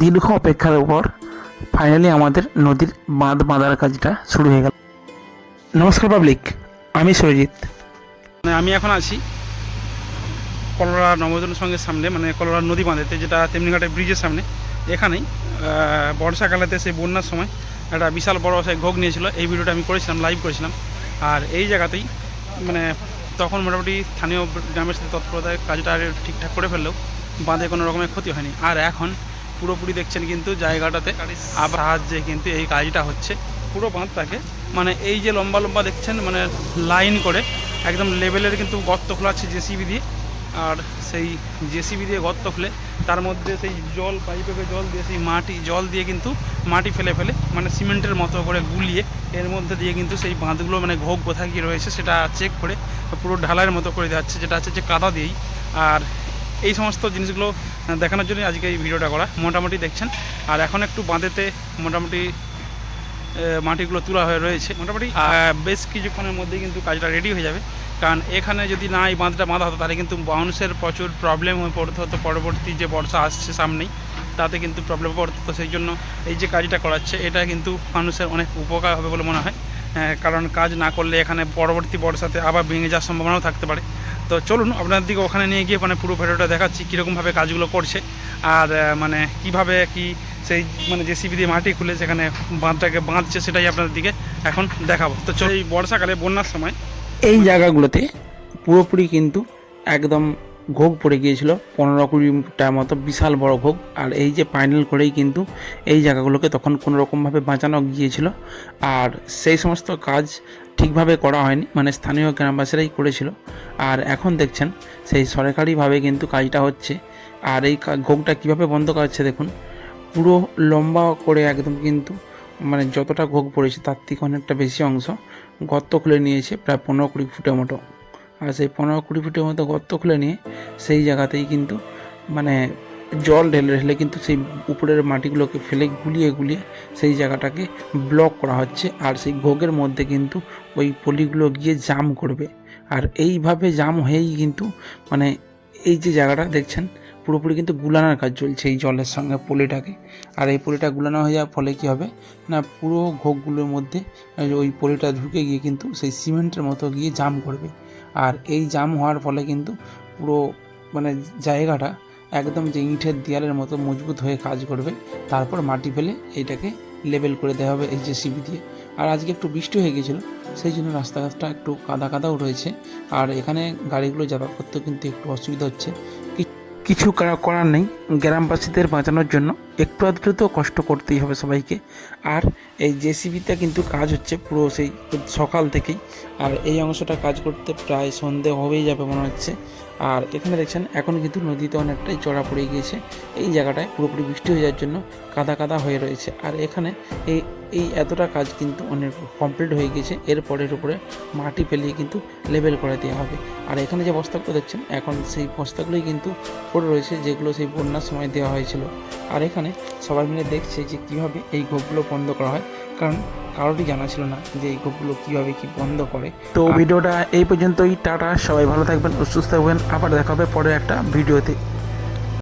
দীর্ঘ অপেক্ষার উপর ফাইনালি আমাদের নদীর বাঁধ বাঁধার কাজটা শুরু হয়ে গেল। নমস্কার পাবলিক আমি সরজিৎ মানে আমি এখন আছি কলোরা নবজন সঙ্গের সামনে মানে কলোরা নদী বাঁধেতে, যেটা তেমনিঘাটের ব্রিজের সামনে। এখানেই বর্ষাকালেতে সেই বন্যার সময় একটা বিশাল বড় সেই ঘোগ নিয়েছিল। এই ভিডিওটা আমি করেছিলাম লাইভ করেছিলাম। আর এই জায়গাতেই মানে তখন মোটামুটি স্থানীয় গ্রামের সাথে তৎপরতায় কাজটা ঠিকঠাক করে ফেললেও বাঁধে কোনো রকমের ক্ষতি হয়নি। আর এখন পুরোপুরি দেখছেন কিন্তু জায়গাটাতে। আবার সাহায্যে কিন্তু এই কাজটা হচ্ছে। পুরো বাঁধটাকে মানে এই যে লম্বা লম্বা দেখছেন মানে লাইন করে একদম লেভেলের কিন্তু গর্ত খোলা আছে জেসিবি দিয়ে। আর সেই জেসিবি দিয়ে গর্ত খুলে তার মধ্যে সেই জল পাইপে জল দিয়ে সেই মাটি জল দিয়ে কিন্তু মাটি ফেলে ফেলে মানে সিমেন্টের মতো করে গুলিয়ে এর মধ্যে দিয়ে কিন্তু সেই বাঁধগুলো মানে ঘোগ কোথায় কী রয়েছে সেটা চেক করে পুরো ঢালাইয়ের মতো করে দেওয়া হচ্ছে যেটা হচ্ছে যে কাদা দিয়েই। আর এই সমস্ত জিনিসগুলো দেখানোর জন্য আজকে এই ভিডিওটা করা। মোটামুটি দেখছেন। আর এখন একটু বাঁধেতে মোটামুটি মাটিগুলো তোলা হয়ে রয়েছে। মোটামুটি বেশ কিছুক্ষণের মধ্যেই কিন্তু কাজটা রেডি হয়ে যাবে। কারণ এখানে যদি না এই বাঁধটা বাঁধা হতো, তাহলে কিন্তু মানুষের প্রচুর প্রবলেম হয়ে পড়তে। হতো পরবর্তী যে বর্ষা আসছে সামনেই, তাতে কিন্তু প্রবলেম পড়তো। তো সেই জন্য এই যে কাজটা করাচ্ছে, এটা কিন্তু মানুষের অনেক উপকার হবে বলে মনে হয়। কারণ কাজ না করলে এখানে পরবর্তী বর্ষাতে আবার ভেঙে যাওয়ার সম্ভাবনাও থাকতে পারে। তো চলুন আপনার দিকে ওখানে নিয়ে গিয়ে মানে পুরো ভিডিওটা দেখাচ্ছি কীরকমভাবে কাজগুলো করছে আর মানে কীভাবে কি সেই মানে জেসিবি দিয়ে মাটি খুলে সেখানে বাঁধটাকে বাঁধছে সেটাই আপনাদের দিকে এখন দেখাবো। তো চল এই বর্ষাকালে বন্যার সময় এই জায়গাগুলোতে পুরোপুরি কিন্তু একদম ঘোগ পড়ে গিয়েছিল, পনেরো কুড়িটার মতো বিশাল বড় ঘোগ আর এই যে ফাইনাল করেই কিন্তু এই জায়গাগুলোকে তখন কোনো রকমভাবে বাঁচানো গিয়েছিল। আর সেই সমস্ত কাজ ঠিকভাবে করা হয়নি মানে স্থানীয় গ্রামবাসীরাই করেছিল। আর এখন দেখছেন, সেই সরকারিভাবে কিন্তু কাজটা হচ্ছে। আর এই ঘোগটা কীভাবে বন্ধ করা হচ্ছে দেখুন, পুরো লম্বা করে একদম কিন্তু মানে যতটা ঘোগ পড়েছে তার থেকে অনেকটা বেশি অংশ গর্ত খুলে নিয়েছে, প্রায় পনেরো কুড়ি ফুটের মতো। আর সেই পনেরো কুড়ি ফুটের মতো গর্ত খুলে নিয়ে সেই জায়গাতেই কিন্তু মানে জল ঢেলে ঢেলে কিন্তু সেই উপরের মাটিগুলোকে ফেলে গুলিয়ে গুলিয়ে সেই জায়গাটাকে ব্লক করা হচ্ছে। আর সেই ঘোগের মধ্যে কিন্তু ওই পলিগুলো গিয়ে জাম করবে। এইভাবে জাম হয়েই কিন্তু মানে এই যে জায়গাটা দেখছেন, পুরোপুরি কিন্তু গুলানোর কাজ চলছে এই জলের সঙ্গে পলিটাকে। আর এই পলিটা গুলানো হয়ে যাওয়ার ফলে কী হবে না, পুরো ঘোগগুলোর মধ্যে ওই পলিটা ঢুকে গিয়ে কিন্তু সেই সিমেন্টের মতো গিয়ে জাম করবে। আর এই জাম হওয়ার ফলে কিন্তু পুরো মানে জায়গাটা একদম যে ইঁটের দেয়ালের মতো মজবুত হয়ে কাজ করবে। তারপর মাটি ফেলে এইটাকে লেবেল করে দেওয়া হবে এই জেসিবি দিয়ে। আর আজকে একটু বৃষ্টি হয়ে গেছিল, সেই জন্য রাস্তাঘাটটা একটু কাদা কাদাও রয়েছে। আর এখানে গাড়িগুলো যাতায়াত করতেও কিন্তু একটু অসুবিধা হচ্ছে। কিছু করা- করার নেই, গ্রামবাসীদের বাঁচানোর জন্য একটু আধটু তো কষ্ট করতেই হবে সবাইকে। আর এই জেসিবিতে কিন্তু কাজ হচ্ছে পুরো সেই সকাল থেকেই। আর এই অংশটা কাজ করতে প্রায় সন্ধে হবেই যাবে মনে হচ্ছে। আর এখানে দেখছেন এখন কিন্তু নদীতে অনেকটাই চড়া পড়ে গিয়েছে। এই জায়গাটায় পুরোপুরি বৃষ্টি হয়ে যাওয়ার জন্য কাদা কাদা হয়ে রয়েছে। আর এখানে এই এই এতটা কাজ কিন্তু অনেক কমপ্লিট হয়ে গিয়েছে। এরপরের উপরে মাটি ফেলিয়ে কিন্তু লেবেল করে দেওয়া হবে। আর এখানে যে বস্তাগুলো দেখছেন, এখন সেই বস্তাগুলোই কিন্তু পড়ে রয়েছে, যেগুলো সেই বন্যার সময় দেওয়া হয়েছিল। আর এখানে সবাই মিলে দেখছে যে কীভাবে এই ঘোপগুলো বন্ধ করা হয়। কারণ কারোরই জানা ছিল না যে এই ঘোপগুলো কীভাবে কী বন্ধ করে। তো ভিডিওটা এই পর্যন্তই টাটা সবাই ভালো থাকবেন সুস্থ থাকবেন আবার দেখা হবে পরে একটা ভিডিওতে।